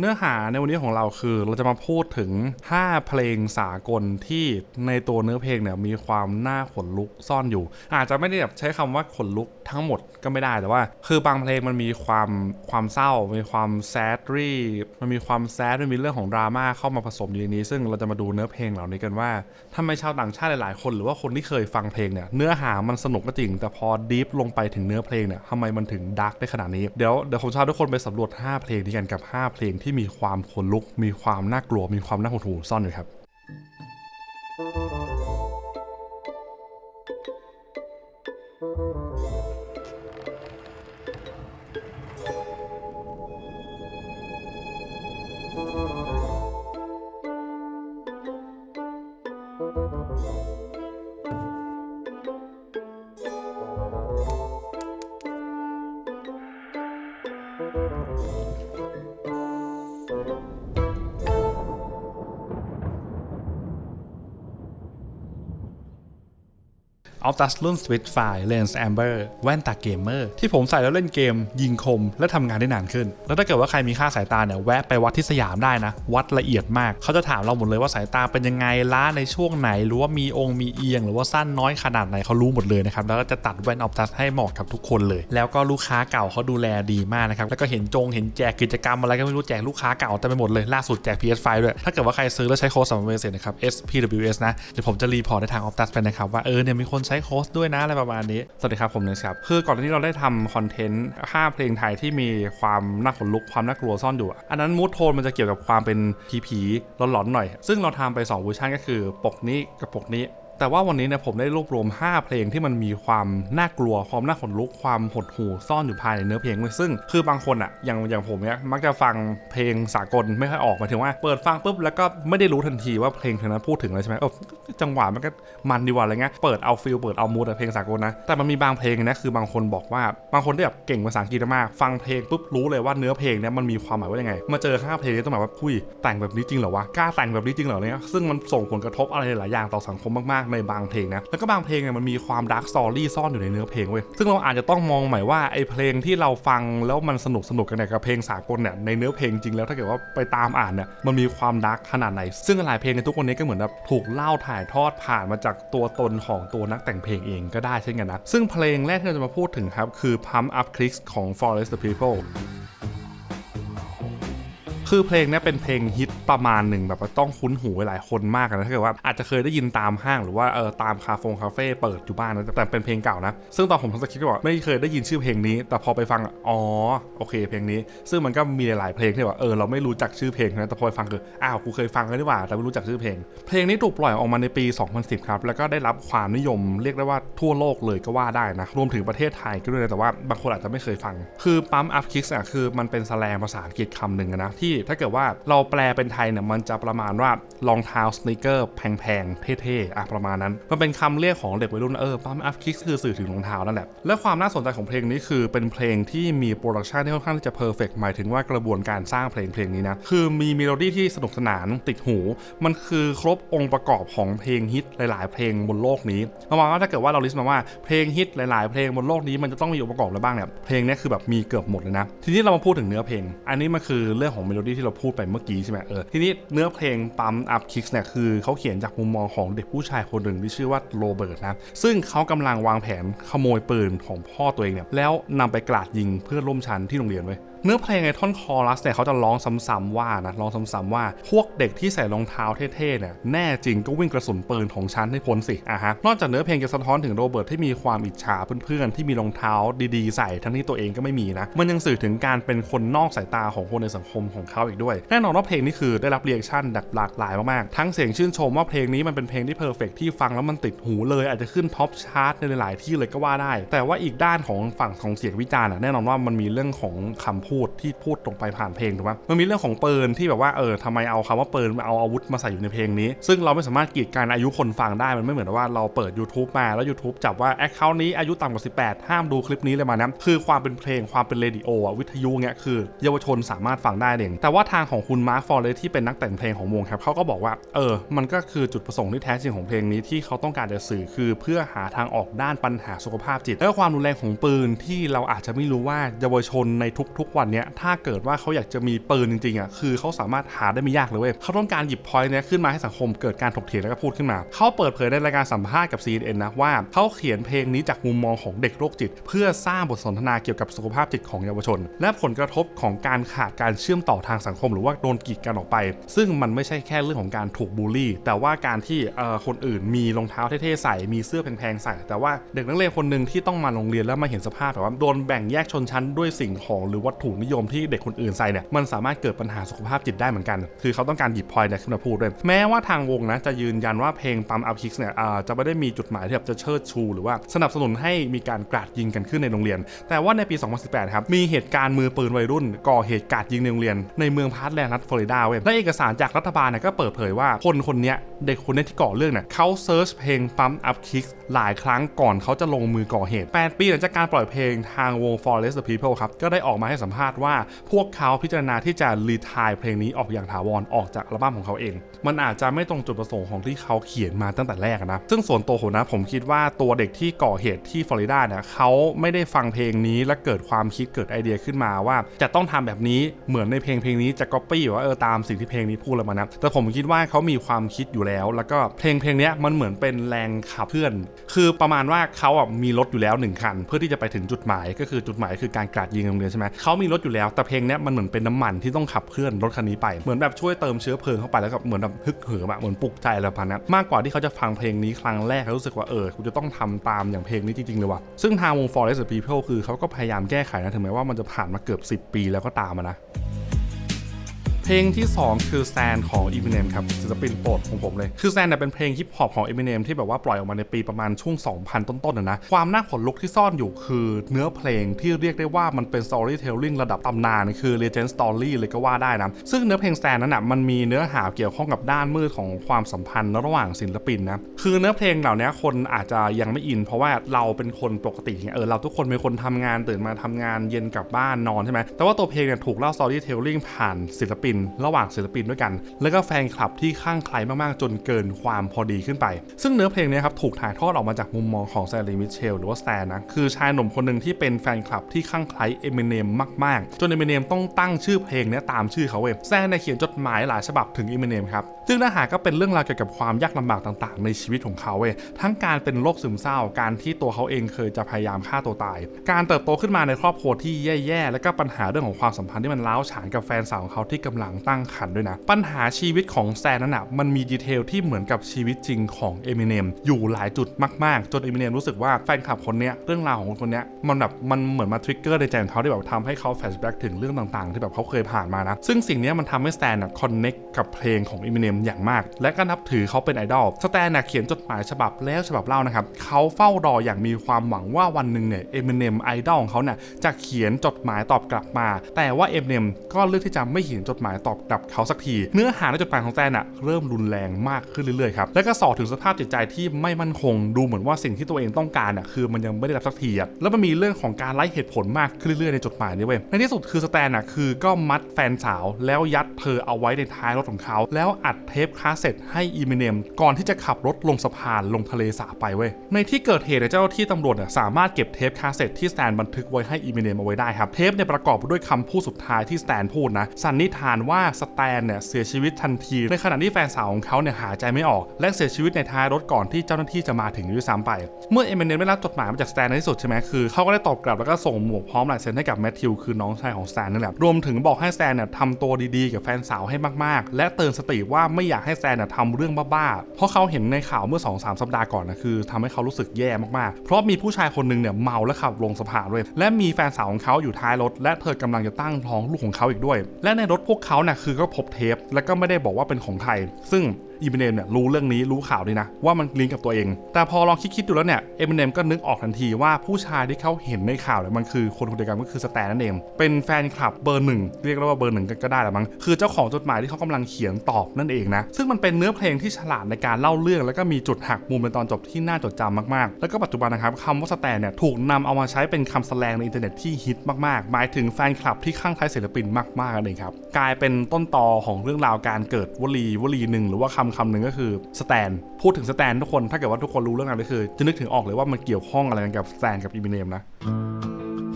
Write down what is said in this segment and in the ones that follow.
เนื้อหาในวันนี้ของเราคือเราจะมาพูดถึง 5 เพลงสากลที่ในตัวเนื้อเพลงเนี่ยมีความน่าขนลุกซ่อนอยู่ อาจจะไม่ได้แบบใช้คำว่าขนลุก ทั้งหมดก็ไม่ได้แต่ว่า คือบางเพลงมันมีความความเศร้า มีความแซดรี่มันมีความแซดมันมีเรื่องของดราม่าเข้ามาผสมอยู่ในนี้ ซึ่งเราจะมาดูเนื้อเพลงเหล่านี้กันว่าทำไมชาวต่างชาติหลายๆ คนหรือว่าคนที่เคยฟังเพลงเนี่ยเนื้อหามันสนุกก็จริง แต่พอดีฟลงไปถึงเนื้อเพลงเนี่ยทำไมมันถึงดาร์กได้ขนาดนี้เดี๋ยวเดี๋ยวผมจะพาทุกคนไปสำรวจ 5 เพลงนี้กันกับ 5 เพลงที่มีความขนลุก มีความน่ากลัวมีความน่าหดหู่ซ่อนอยู่ครับเอาตัสรุ่น Spitfire Lens Amber แว่นตาเกมเมอร์ที่ผมใส่แล้วเล่นเกม ยิงคมและทำงานได้นานขึ้น แล้วถ้าเกิดว่าใครมีค่าสายตาเนี่ยแวะไปวัดที่สยามได้นะ วัดละเอียดมากเขาจะถามเราหมดเลยว่าสายตาเป็นยังไงล้าในช่วงไหน หรือว่ามีองค์มีเอียง หรือว่าสั้นน้อยขนาดไหนเขารู้หมดเลยนะครับแล้วก็จะตัดแว่นออฟตัสให้เหมาะกับทุกคนเลย แล้วก็ลูกค้าเก่าเขาดูแลดีมากนะครับแล้วก็เห็นจงเห็นแจกกิจกรรมอะไรก็ไม่รู้แจกลูกค้าเก่าเต็มไปหมดเลยล่าสุดแจก PS5 ด้วยถ้าเกิดว่าใครซื้อแล้วใช้โค้ดสำหรับเวสนะครับ SPWS นะเดี๋ยวผมจะรีพอร์ตในทางออฟตัสไปนะครับว่าเออเนี่ยมีคนใช้โค้ดด้วยนะอะไรประมาณนี้ สวัสดีครับผมเนสครับ คือก่อนที่เราได้ทำคอนเทนต์5เพลงไทยที่มีความน่าขนลุกความน่ากลัวซ่อนอยู่ อันนั้นมูทโทนมันจะเกี่ยวกับความเป็นผีผีหลอนๆหน่อย ซึ่งเราทำไป2เวอร์ชันก็คือปกนี้กับปกนี้ แต่ว่าวันนี้เนี่ยผมได้รวบรวม 5 เพลงที่มันมีความน่ากลัว ความน่าขนลุก ความหดหู่ซ่อนอยู่ภายในเนื้อเพลงเว้ยซึ่ง คือบางคนอะอย่างอย่างผมเนี่ยมักจะฟังเพลงสากลไม่ค่อยออกหมายถึงว่าเปิดฟังปุ๊บแล้วก็ไม่ได้รู้ทันทีว่าเพลงเพลงนั้นพูดถึงอะไรใช่ไหมเออจังหวะมันก็มันดีว่าอะไรเงี้ยเปิดเอาฟิลเปิดเอามูดเพลงสากลนะแต่มันมีบางเพลงนะคือบางคนบอกว่าบางคนที่แบบเก่งภาษาอังกฤษมากฟังเพลงปุ๊บรู้เลยว่าเนื้อเพลงเนี่ยมันมีความหมายว่ายังไงมาเจอห้าเพลงนี้ต้องแบบว่าพุ้ยแต่งแบบนี้จริงเหรอวะกล้าแต่งแบบนี้จริงเหรอเนี่ยซึ่งมันส่งผลกระทบอะไรหลายอย่างต่อสังคมมากๆในบางเพลงนะ แล้วก็บางเพลงเนี่ยมันมีความดาร์กสตอรี่ซ่อนอยู่ในเนื้อเพลงเว้ย ซึ่งเราอาจจะต้องมองใหม่ว่าไอ้เพลงที่เราฟังแล้วมันสนุกสนุกกันเนี่ยกับเพลงสากลเนี่ยในเนื้อเพลงจริงแล้วถ้าเกิดว่าไปตามอ่านเนี่ยมันมีความดาร์กขนาดไหน ซึ่งหลายเพลงในทุกวันนี้ก็เหมือนแบบถูกเล่าถ่ายทอดผ่านมาจากตัวตนของตัวนักแต่งเพลงเองก็ได้เช่นกันนะ ซึ่งเพลงแรกที่เราจะมาพูดถึงครับคือ Pump Up Kicks ของ Forest the People คือเพลงนี้เป็นเพลงฮิตประมาณหนึ่งแบบว่าต้องคุ้นหูหลายคนมากนะถ้าเกิดว่าอาจจะเคยได้ยินตามห้างหรือว่าเออตามคาเฟงคาเฟ่เปิดอยู่บ้านนะแต่เป็นเพลงเก่านะซึ่งตอนผมทำสคริปต์บอกไม่เคยได้ยินชื่อเพลงนี้ แต่พอไปฟังอ๋อโอเค เพลงนี้ ซึ่งมันก็มีหลายๆเพลงที่แบบเออเราไม่รู้จักชื่อเพลงนะแต่พอไปฟังคืออ้าวกูเคยฟังแล้วนี่หว่าแต่ไม่รู้จักชื่อเพลง เพลงนี้ถูกปล่อยออกมาในปี 2010 ครับแล้วก็ได้รับความนิยมเรียกได้ว่าทั่วโลกเลยก็ว่าได้นะรวมถึงประเทศไทยก็ด้วยนะแต่ว่าบางคนอาจจะไม่เคยฟัง คือปั๊มอัพคิกส์อะคือมันเป็นแสลงภาษาอังกฤษคำหนึ่งนะที่ถ้าเกิดว่าเราแปลเป็นไทยเนี่ยมันจะประมาณว่ารองเท้าสเนคเกอร์แพงๆ เท่ๆอะประมาณนั้น มันเป็นคำเรียกของเด็กวัยรุ่นเออปั๊มอัพคิกคือสื่อถึงรองเท้านั่นแหละ และความน่าสนใจของเพลงนี้คือเป็นเพลงที่มีโปรดักชันที่ค่อนข้างที่จะเพอร์เฟกหมายถึงว่ากระบวนการสร้างเพลงเพลงนี้นะ คือมีเมโลดี้ที่สนุกสนานติดหู มันคือครบองค์ประกอบของเพลงฮิตหลาย ๆ เพลงบนโลกนี้ประมาณว่าถ้าเกิดว่าเราลิสต์มาว่าเพลงฮิตหลาย ๆ เพลงบนโลกนี้มันจะต้องมีองค์ประกอบอะไรบ้างเนี่ยเพลงนี้คือแบบมีเกือบหมดเลยนะทีนี้เรามาพูดถึงเนื้อเพลง อันนี้มันคือเรื่องของเมโลดที่เราพูดไปเมื่อกี้ใช่ไหมเออทีนี้เนื้อเพลงปั๊มอัพคิกเนี่ยคือเขาเขียนจากมุมมองของเด็กผู้ชายคนหนึ่งที่ชื่อว่าโรเบิร์ตนะซึ่งเขากำลังวางแผนขโมยปืนของพ่อตัวเองเนี่ยแล้วนำไปกราดยิงเพื่อนร่วมชั้นที่โรงเรียนไว้ เนื้อเพลงในท่อนคอรัสเนี่ยเขาจะร้องซ้ำๆว่านะร้องซ้ำๆว่า พวกเด็กที่ใส่รองเท้าเท่ๆเนี่ยแน่จริงก็วิ่งกระสุนปืนของฉันให้พ้นสิอะฮะนอกจากเนื้อเพลงจะสะท้อนถึงโรเบิร์ตที่มีความอิจฉาเพื่อนๆที่มีรองเท้าดีๆ ใส่ทั้งที่ตัวเองก็ไม่มีนะมันยังสื่อถึงการเป็นคนนอกสายตาของคนในสังคมของเขาอีกด้วย แน่นอนว่าเพลงนี้คือได้รับเรียกชั่นแบบหลากหลายมากๆทั้งเสียงชื่นชมว่าเพลงนี้มันเป็นเพลงที่เพอร์เฟกที่ฟังแล้วมันติดหูเลยอาจจะขึ้นท็อปชาร์ตในหลายๆที่เลยก็ว่าได้ แต่ว่าอีกด้านของฝั่งของเสียงวิจารณ์แน่นอนว่ามันมีเรื่องของคำพูพูดที่พูดตรงไปผ่านเพลงถูกไหมมันมีเรื่องของปืนที่แบบว่าเออทำไมเอาคำว่าปืนเอาอาวุธมาใส่อยู่ในเพลงนี้ ซึ่งเราไม่สามารถกีดกันอายุคนฟังได้มันไม่เหมือนว่าเราเปิด YouTube มาแล้ว YouTube จับว่าแอคเคาท์นี้อายุต่ำกว่า 18 ห้ามดูคลิปนี้เลยมานะคือความเป็นเพลงความเป็นเรดิโออะวิทยุเงี้ยคือ เยาวชนสามารถฟังได้เองแต่ว่าทางของคุณมาร์คฟอร์เรสที่เป็นนักแต่งเพลงของวงครับเขาก็บอกว่าเออมันก็คือจุดประสงค์ที่แท้จริงของเพลงนี้ที่เขาต้องการจะสื่อคือเพื่อหาทางออกด้านปัญหาสุขภาพจิต และความรุนแรงของปืนที่เราอาจจะไม่รู้ว่าเยาวชนในทุกๆวันวันเนี้ยถ้าเกิดว่าเขาอยากจะมีปืนจริงๆอะคือเขาสามารถหาได้ไม่ยากเลยเว้ยเขาต้องการหยิบพอยต์เนี้ยขึ้นมาให้สังคมเกิดการถกเถียงแล้วก็พูดขึ้นมา เขาเปิดเผยในรายการสัมภาษณ์กับ CNN นะว่าเขาเขียนเพลงนี้จากมุมมองของเด็กโรคจิต เพื่อสร้างบทสนทนาเกี่ยวกับสุขภาพจิตของเยาวชน และผลกระทบของการขาดการเชื่อมต่อทางสังคม หรือว่าโดนกีดกันออกไป ซึ่งมันไม่ใช่แค่เรื่องของการถูกบูลลี่ แต่ว่าการที่คนอื่นมีรองเท้าเท่ๆใส่มีเสื้อแพงๆใส่ แต่ว่าเด็กนักเรียนคนหนึ่งที่ต้องมาโรงเรียนแล้วมาเห็นสภาพแบบว่าโดนแบ่งแยกชนชั้นด้วยสิ่งของหรือวัตถุนิยมที่เด็กคนอื่นใส่เนี่ยมันสามารถเกิดปัญหาสุขภาพจิตได้เหมือนกัน คือเขาต้องการหยิบพอยเนี่ยขึ้นมาพูดด้วยแม้ว่าทางวงนะจะยืนยันว่าเพลงปั๊มอัพคิกเนี่ยอ่าจะไม่ได้มีจุดหมายที่แบบจะเชิดชู หรือว่าสนับสนุนให้มีการกราดยิงกันขึ้นในโรงเรียน แต่ว่าในปี 2018 ครับมีเหตุการณ์มือปืนวัยรุ่น ก่อเหตุกราดยิงในโรงเรียนในเมืองพาร์ทแลนด์รัฐฟลอริดาเว้ยและเอกสารจากรัฐบาลเนี่ยก็เปิดเผยว่าคนคนเนี้ยเด็กคนเนี้ยที่ก่อเรื่องเนี่ยเขาเซิร์ชเพลงปั๊มอัพคิก หลายครั้งก่อนเขาจะลงมือก่อเหตุ 8 ปีหลังจากการปล่อยเพลงทางวง Forest the People ครับ ก็ได้ออกมาให้สัมภาษณ์ว่า พวกเขาพิจารณาที่จะรีทายเพลงนี้ออกอย่างถาวรออกจากอัลบั้มของเขาเอง มันอาจจะไม่ตรงจุดประสงค์ของที่เขาเขียนมาตั้งแต่แรกนะ ซึ่งส่วนตัวผมนะผมคิดว่าตัวเด็กที่ก่อเหตุที่ฟลอริดาเนี่ยเขาไม่ได้ฟังเพลงนี้และเกิดความคิดเกิดไอเดียขึ้นมาว่า จะต้องทำแบบนี้เหมือนในเพลงเพลงนี้จะก๊อปปี้ว่าเออตามสิ่งที่เพลงนี้พูดแล้วมานะแต่ผมคิดว่าเขามีความคิดอยู่แล้ว แล้วก็เพลงเพลงนี้มันเหมือนเป็นแรงขับเคลื่อนคือประมาณว่าเขาอะมีรถอยู่แล้วหนึ่งคัน เพื่อที่จะไปถึงจุดหมายก็คือจุดหมายคือการกราดยิงโรงเรียนใช่ไหมเขามีรถอยู่แล้วแต่เพลงเนี้ยมันเหมือนเป็นน้ำมันที่ต้องขับเคลื่อนรถคันนี้ไปเหมือนแบบช่วยเติมเชื้อเพลิงเข้าไปแล้วก็เหมือนแบบฮึกเหิมอะเหมือนปลุกใจอะไรประมาณนั้นมากกว่าที่เขาจะฟังเพลงนี้ครั้งแรกแล้วรู้สึกว่าเออกูจะต้องทำตามอย่างเพลงนี้จริงๆเลยว่ะซึ่งทางวง Forest People คือเขาก็พยายามแก้ไขนะถึงแม้ว่ามันจะผ่านมาเกือบ 10 ปีแล้วก็ตามนะ เพลงที่ 2 คือ Stand ของ Eminem ครับศิลปินโปรดของผมเลย คือ Stand เนี่ยเป็นเพลงฮิปฮอปของ Eminem ที่แบบว่าปล่อยออกมาในปีประมาณช่วง 2000 ต้นๆนะนะ ความน่าขนลุกที่ซ่อนอยู่คือเนื้อเพลงที่เรียกได้ว่ามันเป็น storytelling ระดับตำนาน คือ legend story เลยก็ว่าได้นะ ซึ่งเนื้อเพลง Stand นั้นอะมันมีเนื้อหาเกี่ยวข้องกับด้านมืดของความสัมพันธ์ระหว่างศิลปินนะคือเนื้อเพลงเหล่านี้คนอาจจะยังไม่อิน เพราะว่าเราเป็นคนปกติไงเออเราทุกคนเป็นคนทำงานตื่นมาทำงานเย็นกลับบ้านนอนใช่ไหมแต่ว่าตัวเพลงเนี่ยถูกเล่า storytelling ผ่านศิลปินระหว่างศิลปินด้วยกัน แล้วก็แฟนคลับที่ข้างใครมากๆ จนเกินความพอดีขึ้นไป ซึ่งเนื้อเพลงนี้ครับถูกถ่ายทอดออกมาจากมุมมองของแซลลี่มิเชลหรือว่าแตนนะคือชายหนุ่มคนหนึ่งที่เป็นแฟนคลับที่ข้างใครเอมิเนมมากๆ จนเอมิเนมต้องตั้งชื่อเพลงนี้ตามชื่อเขาเว้ยแซนเนี่ยเขียนจดหมายหลายฉบับถึงเอมิเนมครับซึ่งเนื้อหาก็เป็นเรื่องราวเกี่ยวกับความยากลำบากต่างๆ ในชีวิตของเขาเว้ยทั้งการเป็นโรคซึมเศร้าการที่ตัวเขาเองเคยจะพยายามฆ่าตัวตาย การเติบโตขึ้นมาในครอบครัวที่แย่ๆและก็ปัญหาเรื่องของความสัมพันธ์ที่มันร้าวฉานกับแฟนสาวของเขาที่กำลังตั้งครรภ์ด้วยนะ ปัญหาชีวิตของแซนนั้นอะมันมีดีเทลที่เหมือนกับชีวิตจริงของเอมิเนมอยู่หลายจุดมากๆ จนเอมิเนมรู้สึกว่าแฟนคลับคนเนี้ยเรื่องราวของคนเนี้ยมันแบบมันเหมือนมาทริกเกอร์ในใจของเขาที่แบบทำให้เขาแฟลชแบ็กถึงเรื่องต่างๆ ที่แบบเขาเคยผ่านมานะ ซึ่งสิ่งนี้มันทำให้แตนอะคอนเน็กกับเพลงของ Eminem อย่างมาก และก็นับถือเขาเป็นไอดอลสแตนน่ะเขียนจดหมายฉบับแล้วฉบับเล่านะครับเขาเฝ้ารออย่างมีความหวังว่าวันหนึ่งเนี่ย Eminem ไอดอลของเขาเนี่ยจะเขียนจดหมายตอบกลับมา แต่ว่า Eminem ก็เลือกที่จะไม่เขียนจดหมายตอบกลับเขาสักที เนื้อหาในจดหมายของแตนน่ะเริ่มรุนแรงมากขึ้นเรื่อยๆครับและก็สอถึงสภาพจิตใจที่ไม่มั่นคงดูเหมือนว่าสิ่งที่ตัวเองต้องการน่ะคือมันยังไม่ได้รับสักทีอะแล้วมันมีเรื่องของการไล่เหตุผลมากขึ้นเรื่อยๆในจดหมายนี้เว้ยในที่สุดคือสแตนน่ะคือก็มัดแฟนสาวแล้วยัดเธอเอาไว้ในท้ายรถของเขา แล้วอัดเทปคาสเซ็ตให้อีมิเนมก่อนที่จะขับรถลงสะพานลงทะเลสาบไปเว้ยในที่เกิดเหตุเจ้าหน้าที่ตำรวจสามารถเก็บเทปคาสเซ็ตที่สแตนบันทึกไว้ให้อีมิเนมเอาไว้ได้ครับเทปเนี่ยประกอบด้วยคำพูดสุดท้ายที่สแตนพูดนะสันนิษฐานว่าสแตนเนี่ยเสียชีวิตทันที ในขณะที่แฟนสาวของเขาเนี่ยหายใจไม่ออก และเสียชีวิตในท้ายรถก่อนที่เจ้าหน้าที่จะมาถึงด้วยซ้ำไป เมื่อเอเมเนมได้รับจดหมายมาจากสแตนในที่สุดใช่ไหมคือเขาก็ได้ตอบกลับแล้วก็ส่งหมวกพร้อมลายเซ็นให้กับแมทธิวคือน้องชายของสแตนนั่นแหละรวมถึงบอกให้สแตนเนี่ยทำตัวดีๆ กับแฟนสาวให้มากๆ และเตือนสติว่าไม่อยากให้สแซนเนี่ยทำเรื่องบ้าๆเพราะเขาเห็นในข่าวเมื่อ 2-3 สัปดาห์ก่อนนะคือทำให้เขารู้สึกแย่มากๆ เพราะมีผู้ชายคนหนึ่งเนี่ยเมาและขับลงสะพานด้วยและมีแฟนสาวของเขาอยู่ท้ายรถ และเธอกำลังจะตั้งท้องลูกของเขาอีกด้วย และในรถพวกเขาเนี่ยคือก็พบเทป และก็ไม่ได้บอกว่าเป็นของใคร ซึ่ง อีเมเนมเนี่ยรู้เรื่องนี้รู้ข่าวดีนะว่ามันลิงก์กับตัวเอง แต่พอลองคิดๆดูแล้วเนี่ยเอมิเนมก็นึกออกทันทีว่าผู้ชายที่เขาเห็นในข่าวเนี่ยมันคือคนคนเดียวกันก็คือสแตนนั่นเองเป็นแฟนคลับเบอร์หนึ่งเรียกว่าเบอร์หนึ่งก็ได้แหละมั้งคือเจ้าของจดหมายที่เขากำลังเขียนตอบนั่นเองนะซึ่งมันเป็นเนื้อเพลงที่ฉลาดในการเล่าเรื่อง แล้วก็มีจุดหักมุมในตอนจบที่น่าจดจำมากๆ แล้วก็ปัจจุบันนะครับคำว่าสแตนเนี่ยถูกนำเอามาใช้เป็นคำแสลงในอินเทอร์เน็ตที่ฮิตมากๆ หมายถึงแฟนคลับที่ข้างใครศิลปินมากๆนั่นเองครับกลายเป็นต้นตอของเรื่องราวการเกิดวลีวลีหนึ่งหรือว่าคำคำหนึ่งก็คือสแตนพูดถึงสแตนทุกคนถ้าเกิดว่าทุกคนรู้เรื่องนั้นก็คือ จะนึกถึงออกเลยว่ามันเกี่ยวข้องอะไรกันกับสแตนกับอีมิเนมนะ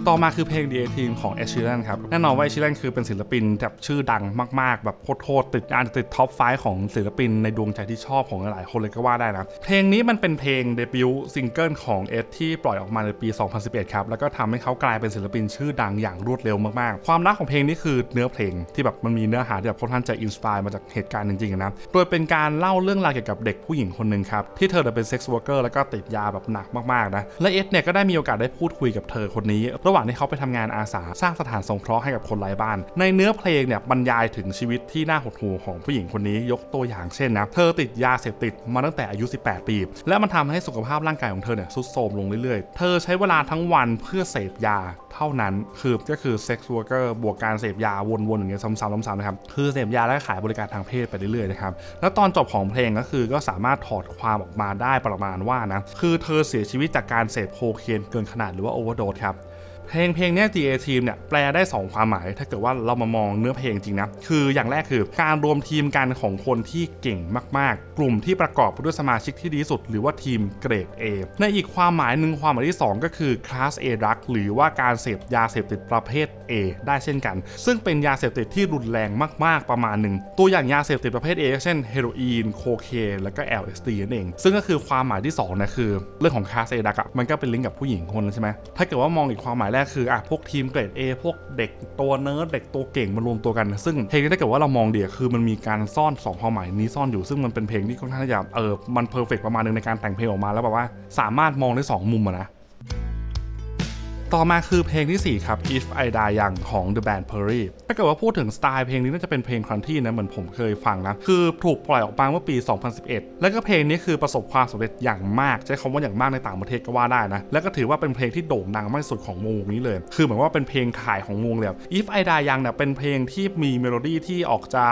ต่อมาคือเพลง The A Team ของ Ed Sheeran ครับ แน่นอนว่า Ed Sheeran คือเป็นศิลปินแบบชื่อดังมากๆ แบบโคตรติดอาจจะติดท็อป5ของศิลปินในดวงใจที่ชอบของหลายคนเลยก็ว่าได้นะ เพลงนี้มันเป็นเพลงเดบิวต์ซิงเกิลของ Ed ที่ปล่อยออกมาในปี 2011 ครับ แล้วก็ทำให้เขากลายเป็นศิลปินชื่อดังอย่างรวดเร็วมากๆ ความรักของเพลงนี้คือเนื้อเพลงที่แบบมันมีเนื้อหาที่แบบค่อนข้างจะอินสปายมาจากเหตุการณ์จริงๆนะ โดยเป็นการเล่าเรื่องราวเกี่ยวกับเด็กผู้หญิงคนหนึ่งครับที่เธอเนี่ยเป็นเซ็กซ์วอร์เกอร์แล้วก็ติดยาแบบหนักมากๆนะและเอ็ดเนี่ยก็ได้มีโอกาสได้พูดคุยกับเธอคนนี้ระหว่างที่เขาไปทำงานอาสาสร้างสถานสงเคราะห์ให้กับคนไร้บ้าน ในเนื้อเพลงเนี่ยบรรยายถึงชีวิตที่น่าหดหู่ของผู้หญิงคนนี้ยกตัวอย่างเช่นนะเธอติดยาเสพติดมาตั้งแต่อายุ 18 ปี และมันทำให้สุขภาพร่างกายของเธอเนี่ยทรุดโทรมลงเรื่อยๆ เธอใช้เวลาทั้งวันเพื่อเสพยาเท่านั้นคือก็คือเซ็กซ์วอร์เกอร์บวกการเสพยาวนๆอย่างเงี้ยซ้ำๆซ้ำๆนะครับคือเสพยาแล้วขายบริการทางเพศไปเรื่อยๆนะครับแล้วตอนจบของเพลงก็คือก็สามารถถอดความออกมาได้ประมาณว่านะคือเธอเสียชีวิตจากการเสพโคเคนเกินขนาดหรือว่าโอเวอร์โดสครับ เพลงเพลงเนี้ย DA Team เนี่ยแปลได้ 2 ความหมาย ถ้าเกิดว่าเรามามองเนื้อเพลงจริงนะคืออย่างแรกคือการรวมทีมกันของคนที่เก่งมากๆ กลุ่มที่ประกอบไปด้วยสมาชิกที่ดีสุด หรือว่าทีมเกรด A ในอีกความหมายหนึ่งความหมายที่ 2 ก็คือ Class A drug หรือว่าการเสพยาเสพติดประเภท A ได้เช่นกัน ซึ่งเป็นยาเสพติดที่รุนแรงมากๆประมาณหนึ่งตัวอย่างยาเสพติดประเภท A เช่นเฮโรอีนโคเคนแล้วก็ LSD นั่นเอง ซึ่งก็คือความหมายที่2นะคือ เรื่องของ Class A drug มันก็เป็นลิงก์กับผู้หญิงคนนั้นใช่ไหมถ้าเกิดว่ามองอีกความหมายแรกคืออะพวกทีมเกรด A พวกเด็กตัวเนิร์ดเด็กตัวเก่งมารวมตัวกัน ซึ่งเพลงนี้ถ้าเกิดว่าเรามองเดียคือมันมีการซ่อนสองความหมายนี้ซ่อนอยู่ซึ่งมันเป็นเพลงที่ค่อนข้างจะเออมันเพอร์เฟกประมาณนึงในการแต่งเพลงออกมาแล้วแบบว่าสามารถมองได้สองมุมอะนะ ต่อมาคือเพลงที่ 4 ครับ If I Die Young ของ The Band Perry ถ้าเกิดว่าพูดถึงสไตล์เพลงนี้น่าจะเป็นเพลงครันที่นะเหมือนผมเคยฟังนะ คือถูกปล่อยออกมาเมื่อปี 2011 แล้วก็เพลงนี้คือประสบความสำเร็จอย่างมาก ใช้คำว่าอย่างมากในต่างประเทศก็ว่าได้นะ แล้วก็ถือว่าเป็นเพลงที่โด่งดังมากที่สุดของวงนี้เลย คือเหมือนว่าเป็นเพลงขายของวงเลย If I Die Young เนี่ยเป็นเพลงที่มีเมโลดี้ที่ออกจะ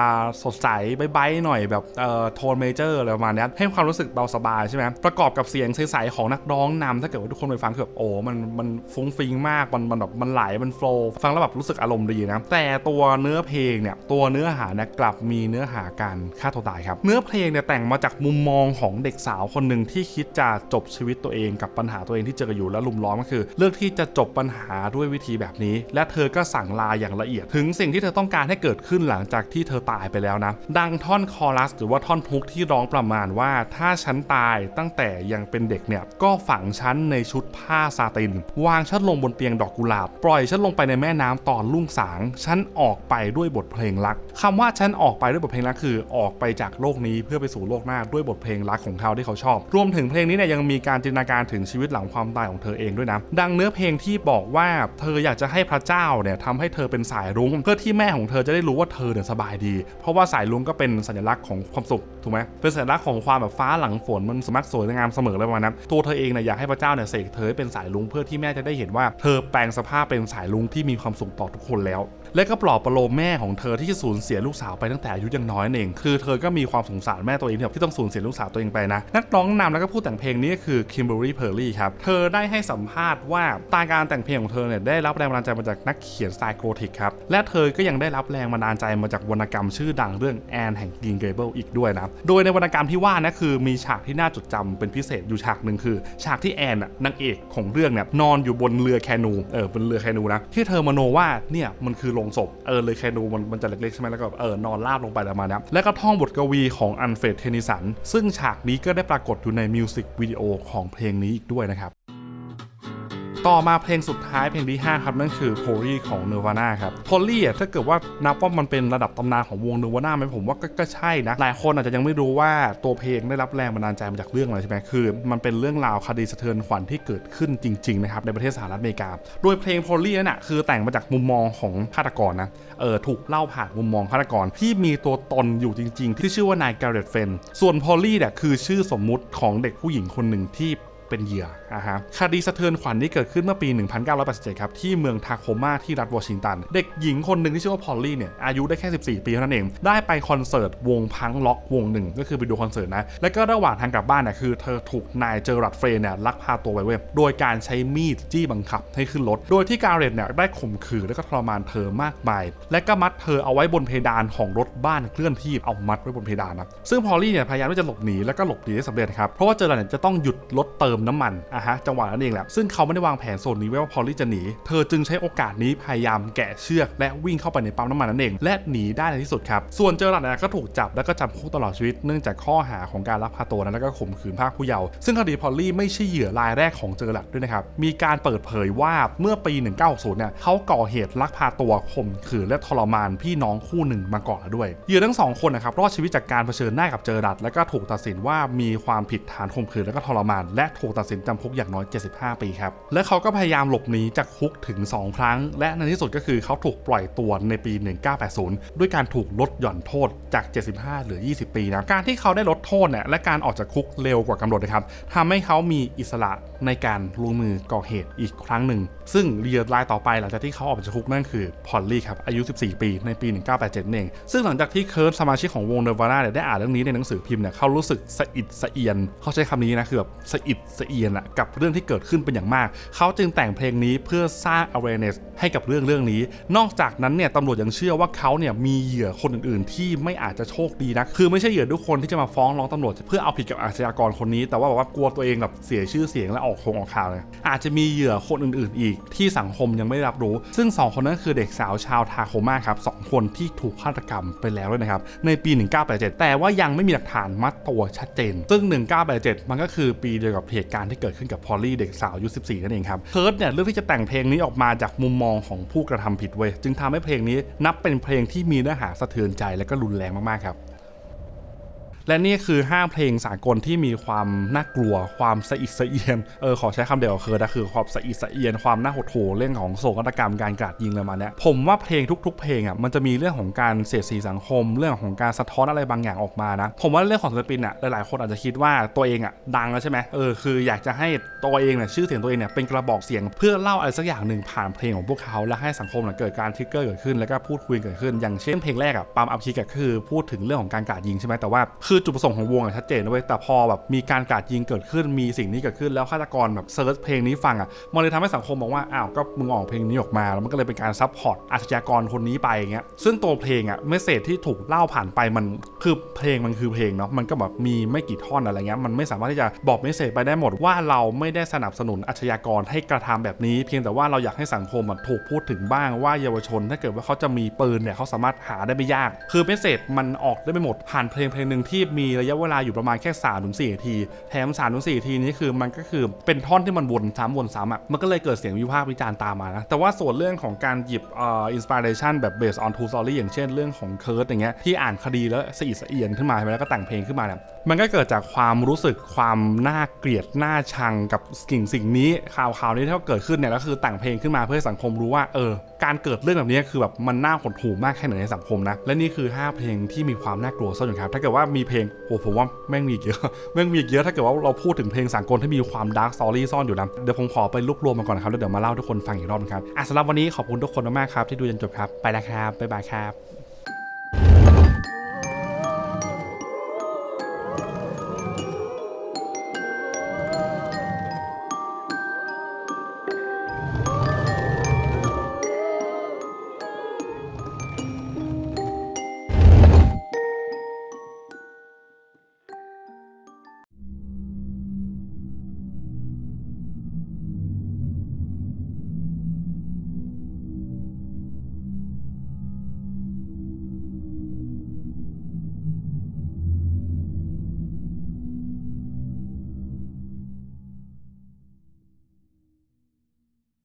สดใสใบ้ๆหน่อยแบบเอ่อโทนเมเจอร์อะไรประมาณนี้ให้ความรู้สึกเบาสบายใช่ไหมประกอบกับเสียงใสๆของนักร้องนำถ้าเกิดว่าทุกคนไปฟังคือแบบโอ้มันมันฟุ้งฟิงมากมันมันแบบมันไหลมันโฟล์ฟังแล้วแบบรู้สึกอารมณ์ดีนะแต่ตัวเนื้อเพลงเนี่ยตัวเนื้อหาเนี่ยกลับมีเนื้อหาการฆ่าตัวตายครับ เนื้อเพลงเนี่ยแต่งมาจากมุมมองของเด็กสาวคนหนึ่งที่คิดจะจบชีวิตตัวเองกับปัญหาตัวเองที่เจออยู่และลุมล้อมก็คือ เลือกที่จะจบปัญหาด้วยวิธีแบบนี้ และเธอก็สั่งลาอย่างละเอียด ถึงสิ่งที่เธอต้องการให้เกิดขึ้นหลังจากที่เธอตายไปแล้วนะ ดังท่อนคอรัส หรือว่าท่อนฮุกที่ร้องประมาณว่า ถ้าฉันตายตั้งแต่ยังเป็นเด็กเนี่ยก็ฝังฉันในชุดผ้าซาติน วางฉันลงบนเตียงดอกกุหลาบ ปล่อยฉันลงไปในแม่น้ำตอนรุ่งสาง ฉันออกไปด้วยบทเพลงรักคำว่าฉันออกไปด้วยบทเพลงรักคือ ออกไปจากโลกนี้เพื่อไปสู่โลกหน้าด้วยบทเพลงรักของเขาที่เขาชอบ รวมถึงเพลงนี้เนี่ยยังมีการจินตนาการถึงชีวิตหลังความตายของเธอเองด้วยนะ ดังเนื้อเพลงที่บอกว่าเธออยากจะให้พระเจ้าเนี่ยทำให้เธอเป็นสายรุ้งเพื่อที่แม่ของเธอจะได้รู้ว่าเธอเนี่ยสบายดี เพราะว่าสายรุ้งก็เป็นสัญลักษณ์ของความสุขถูกไหมเป็นสัญลักษณ์ของความแบบฟ้าหลังฝนมันสมักสวยงามเสมอเลยประมาณนั้นตัวเธอเองเนี่ยอยากให้พระเจ้าเนี่ยเสกเธอให้เป็นสายรุ้งเพื่อที่แม่จะได้เห็นว่าเธอแปลงสภาพเป็นสายลุงที่มีความสุขต่อทุกคนแล้ว และก็ปลอบประโลมแม่ของเธอที่จะสูญเสียลูกสาวไปตั้งแต่อายุยังน้อยนั่นเองคือเธอก็มีความสงสารแม่ตัวเองที่ต้องสูญเสียลูกสาวตัวเองไปนะนักร้องนำแล้วก็ผู้แต่งเพลงนี้ก็คือคิมเบอรี่เพอร์ลี่ครับเธอได้ให้สัมภาษณ์ว่าตาการแต่งเพลงของเธอเนี่ยได้รับแรงบันดาลใจมาจากนักเขียนสไตล์โกธิกครับและเธอก็ยังได้รับแรงบันดาลใจมาจากวรรณกรรมชื่อดังเรื่องแอนแห่งกินเกเบิลอีกด้วยนะโดยในวรรณกรรมที่ว่านะคือมีฉากที่น่าจดจำเป็นพิเศษอยู่ฉากหนึ่งคือ ฉากที่แอนน่ะนางเอกของเรื่องเนี่ยนอนอยู่บนเรือแคนูเออบนเรือแคนูนะที่เธอมโนว่าเนี่ยมันคือโลงศพเออเลยแคนูมันมันจะเล็กๆใช่ไหมแล้วก็เออนอนราบลงไปประมาณนี้แล้วก็ท่องบทกวีของอันเฟรดเทนิสันซึ่งฉากนี้ก็ได้ปรากฏอยู่ในมิวสิกวิดีโอของเพลงนี้อีกด้วยนะครับ ต่อมาเพลงสุดท้ายเพลงที่ 5 ครับ นั่นคือ p o l y ของ Nirvana ครับ p o l y อะถ้าเกิดว่านับว่ามันเป็นระดับตำนานของวง Nirvana ไหมผมว่าก็ก็ใช่นะ หลายคนอาจจะยังไม่รู้ว่าตัวเพลงได้รับแรงบันดาลใจมาจากเรื่องอะไรใช่ไหมคือ มันเป็นเรื่องราวคดีสะเทือนขวัญที่เกิดขึ้นจริงๆนะครับในประเทศสหรัฐอเมริกา โดยเพลง p o l y นั่นน่ะคือแต่งมาจากมุมมองของฆาตกรนะเออถูกเล่าผ่านมุมมองฆาตกรที่มีตัวตนอยู่จริง ๆ ที่ชื่อว่านายการ์เรตเฟนส่วน p o l y เนี่ยคือชื่อสมมุติของเด็กผู้หญิงคนหนึ่งที่ เป็นเหยื่ออะฮะคดีสะเทือนขวัญนี้เกิดขึ้นเมื่อปี 1987 ครับ ที่เมืองทาโคมาที่รัฐวอชิงตัน เด็กหญิงคนหนึ่งที่ชื่อว่าพอลลี่เนี่ย อายุได้แค่ 14 ปีเท่านั้นเอง ได้ไปคอนเสิร์ตวงพังล็อกวงหนึ่ง ก็คือไปดูคอนเสิร์ตนะ แล้วก็ระหว่างทางกลับบ้านเนี่ยคือเธอถูกนายเจอรัดเฟรนเนี่ยลักพาตัวไปเว้ยโดยการใช้มีดจี้บังคับให้ขึ้นรถ โดยที่การเรตเนี่ยได้ข่มขืนและก็ทรมานเธอมากมาย และก็มัดเธอเอาไว้บนเพดานของรถบ้านเคลื่อนที่เอามัดไว้บนเพดานนะซึ่งพอลลี่เนี่ยพยายามที่จะหลบหนีแล้วก็หลบหนีได้สำเร็จครับเพราะว่าเจอรัดเนี่ยจะต้องหยุดรถเติมน้ำมันอะฮะจังหวะนั้นเองแหละซึ่งเขาไม่ได้วางแผนโซนนี้ไว้ว่าพอลลี่จะหนี เธอจึงใช้โอกาสนี้พยายามแกะเชือกและวิ่งเข้าไปในปั๊มน้ำมันนั่นเอง และหนีได้ในที่สุดครับ ส่วนเจอร์รัดนะก็ถูกจับแล้วก็จำคุกตลอดชีวิตเนื่องจากข้อหาของการลักพาตัวนั้นแล้วก็ข่มขืนภาคผู้เยาว์ซึ่งคดีพอลลี่ไม่ใช่เหยื่อรายแรกของเจอร์รัดด้วยนะครับมีการเปิดเผยว่าเมื่อปี 1960เนี่ยเขาก่อเหตุลักพาตัวข่มขืนและทรมานพี่น้องคู่หนึ่งมาก่อนแล้วด้วยเหยื่อทั้งสองคนนะครับรอดชีวิตจากการเผชิญหน้ากับเจอร์รัดและก็ถูกตัดสินว่ามีความผิดฐานข่มขืนและก็ทรมานและถูกตัดสินจำคุกอย่างน้อย 75 ปีครับ และเขาก็พยายามหลบหนีจากคุกถึง 2 ครั้ง และในที่สุดก็คือเขาถูกปล่อยตัวในปี 1980 ด้วยการถูกลดหย่อนโทษจาก 75เหลือ 20 ปีนะการที่เขาได้ลดโทษเนี่ยและการออกจากคุกเร็วกว่ากำหนดนะครับทำให้เขามีอิสระในการลงมือก่อเหตุอีกครั้งหนึ่ง ซึ่งเหยื่อรายต่อไปหลังจากที่เขาออกจากคุกนั่นคือพอลลี่ครับอายุ 14 ปีในปี 1987นั่นเองซึ่งหลังจากที่เคิร์ทสมาชิกของวงเนวาร่าเนี่ยได้อ่านเรื่องนี้ในหนังสือพิมพ์เนี่ยเขารู้สึกสะอิดสะเอียนเขาใช้คำนี้นะคือแบบสะอิดสะเอียนอะกับเรื่องที่เกิดขึ้นเป็นอย่างมาก เขาจึงแต่งเพลงนี้เพื่อสร้าง awareness ให้กับเรื่องเรื่องนี้ นอกจากนั้นเนี่ยตำรวจยังเชื่อว่าเขาเนี่ยมีเหยื่อคนอื่น ๆ ที่ไม่อาจจะโชคดีนะคือไม่ใช่เหยื่อทุกคนที่จะมาฟ้องร้องตำรวจเพื่อเอาผิดกับอาชญากรคนนี้ แต่ว่าแบบว่ากลัวตัวเองแบบเสียชื่อเสียงและออกคงออกข่าวเลยอาจจะมีเหยื่อคนอื่น ๆ อีก ที่สังคมยังไม่รับรู้ ซึ่งสองคนนั้นคือเด็กสาวชาวทาโคมาครับสองคนที่ถูกฆาตกรรมไปแล้วด้วยนะครับในปี 1987 แต่ว่ายังไม่มีหลักฐานมัดตัวชัดเจน ซึ่ง 1987 มันก็คือปีเดียวกับเตุการณ์ที่เกิดขึ้นกับพอลลี่เด็กสาวอายุ 14 นั่นเองครับเคิร์ตเนี่ยเลือกที่จะแต่งเพลงนี้ออกมาจากมุมมองของผู้กระทำผิดเว้ยจึงทำให้เพลงนี้นับเป็นเพลงที่มีเนื้อหาสะเทือนใจและก็รุนแรงมากๆครับ และนี่คือ 5 เพลงสากลที่มีความน่ากลัว ความสะอิดสะเอียน เออขอใช้คำเดียวเคิร์นะคือความสะอิดสะเอียน ความน่าหดหู่เรื่องของโศกนาฏกรรมการกราดยิงอะไรมาเนี้ยผมว่าเพลงทุก ๆ เพลงอะมันจะมีเรื่องของการเสียดสีสังคม เรื่องของการสะท้อนอะไรบางอย่างออกมานะ ผมว่าเรื่องของศิลปินอะหลายๆ คนอาจจะคิดว่าตัวเองอะดังแล้วใช่ไหมเออคืออยากจะให้ตัวเองเนี่ยชื่อเสียงตัวเองเนี่ยเป็นกระบอกเสียง เพื่อเล่าอะไรสักอย่างหนึ่งผ่านเพลงของพวกเขาและให้สังคมเนี่ยเกิดการทิกเกอร์เกิดขึ้นแล้วก็พูดคุยเกิดขึ้น อย่างเช่นเพลงแรกอะปามอัพคิกก็คือพูดถึงเรื่องของการกราดยิงใช่ไหมแต่ว่าคือจุดประสงค์ของวงอะชัดเจนนะเว้ยแต่พอแบบมีการกราดยิงเกิดขึ้นมีสิ่งนี้เกิดขึ้นแล้วฆาตกรแบบเซิร์ชเพลงนี้ฟังอะมันเลยทำให้สังคมบอกว่าอ้าวก็มึงออกเพลงนี้ออกมาแล้วมันก็เลยเป็นการซัพพอร์ตอาชญากรคนนี้ไปอย่างเงี้ยซึ่งตัวเพลงอะเมสเซจที่ถูกเล่าผ่านไปมันคือเพลงมันคือเพลงเนาะมันก็แบบมีไม่กี่ท่อนอะไรเงี้ยมันไม่สามารถที่จะบอกเมสเซจไปได้หมดว่าเราไม่ได้สนับสนุนอาชญากรให้กระทำแบบนี้ เพียงแต่ว่าเราอยากให้สังคมถูกพูดถึงบ้างว่าเยาวชน ถ้าเกิดว่าเขาจะมีปืนเนี่ยเขาสามารถหาได้ไม่ยาก คือเมสเซจมันออกได้ไม่หมดผ่านเพลงเพลงหนึ่งที่มีระยะเวลาอยู่ประมาณแค่3าถึงสนาที แถม3าถึงสนาทีนี้คือมันก็คือเป็นท่อนที่มันวนซ้ำวนซ้ำอะมันก็เลยเกิดเสียงวิพากษ์วิจารณ์ตามมานะแต่ว่าส่วนเรื่องของการหยิบเอ่ออินสปิเรชันแบบ based on true story อย่างเช่นเรื่องของเคิร์ดอย่างเงี้ยที่อ่านคดีแล้วสะอิดสะเอียนขึ้นมาใช่ไหมแล้วก็แต่งเพลงขึ้นมาเนี่ยมันก็เกิดจากความรู้สึกความน่าเกลียดน่าชังกับสิ่งสิ่งนี้ข่าวข่าวนี้ที่เกิดขึ้นเนี่ยก็คือแต่งเพลงขึ้นมาเพื่อให้สังคมรู้ว่าเออ การเกิดเรื่องแบบนี้คือแบบมันน่าหดหู่มากแค่ไหนในสังคมนะ และนี่คือ 5 เพลงที่มีความน่ากลัวซ่อนอยู่ครับ ถ้าเกิดว่ามีเพลงโอ้ผมว่าแม่งมีเยอะแม่งมีเยอะถ้าเกิดว่าเราพูดถึงเพลงสากลที่มีความดาร์กสตอรี่ซ่อนอยู่นะเดี๋ยวผมขอไปรวบรวมมาก่อนนะครับแล้วเดี๋ยวมาเล่าทุกคนฟังอีกรอบนะครับอะสำหรับวันนี้ขอบคุณทุกคนมากๆครับที่ดูจนจบครับไปแล้วครับบ๊ายบายครับ